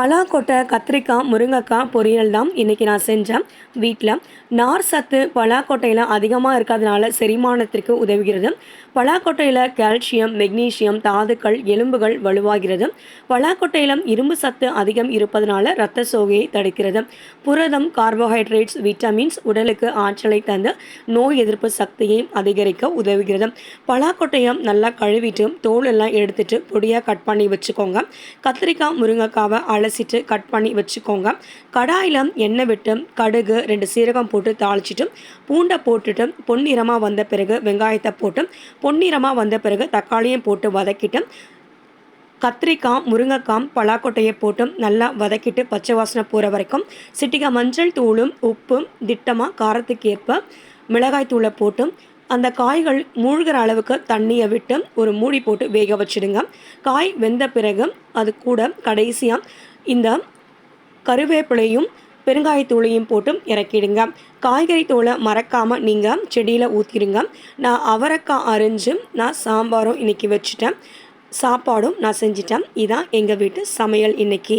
பலாக்கொட்டை கத்திரிக்காய் முருங்கைக்காய் பொரியல் தான் இன்றைக்கி நான் செஞ்சேன் வீட்டில் நார் சத்து பலாக்கொட்டையில் அதிகமாக இருக்கிறதுனால செரிமானத்திற்கு உதவுகிறது. பலாக்கொட்டையில் கால்சியம் மெக்னீசியம் தாதுக்கள் எலும்புகள் வலுவாகிறது. பலாக்கொட்டையில் இரும்பு சத்து அதிகம் இருப்பதனால இரத்த சோகையை தடுக்கிறது. புரதம் கார்போஹைட்ரேட்ஸ் விட்டமின்ஸ் உடலுக்கு ஆற்றலை தந்து நோய் எதிர்ப்பு சக்தியை அதிகரிக்க உதவுகிறது. பலாக்கொட்டையை நல்லா கழுவிட்டு தோல் எல்லாம் எடுத்துட்டு பொடியாக கட் பண்ணி வச்சுக்கோங்க. கத்திரிக்காய் முருங்கைக்காவை அலசிட்டு கட் பண்ணி வச்சுக்கோங்க. கடாயில் எண்ணெய் விட்டு கடுகு ரெண்டு சீரகம் போட்டு தாளிச்சிட்டு பூண்டை போட்டுட்டு பொன்னிறமாக வந்த பிறகு வெங்காயத்தை போட்டு பொன்னிறமாக வந்த பிறகு தக்காளியும் போட்டு வதக்கிட்டு கத்திரிக்காய் முருங்கைக்காய் பலாக்கொட்டையை போட்டு நல்லா வதக்கிட்டு பச்சை வாசனை போகிற வரைக்கும் சிட்டிகை மஞ்சள் தூளும் உப்பும் திட்டமாக காரத்துக்கு ஏற்ப மிளகாய் தூளை போட்டு அந்த காய்கள் மூழ்கிற அளவுக்கு தண்ணியை விட்டு ஒரு மூடி போட்டு வேக வச்சிடுங்க. காய் வெந்த பிறகு அது கூட கடைசியாக இந்த கருவேப்பிலையும் பெருங்காயத்தூளையும் போட்டு இறக்கிடுங்க. காய்கறி தூளை மறக்காமல் நீங்கள் செடியில் ஊற்றிடுங்க நான் அவரைக்காய் அரிஞ்சு நான் சாம்பாரும் இன்றைக்கி வச்சுட்டேன். சாப்பாடும் நான் செஞ்சிட்டேன். இதான் எங்கள் வீட்டு சமையல் இன்றைக்கி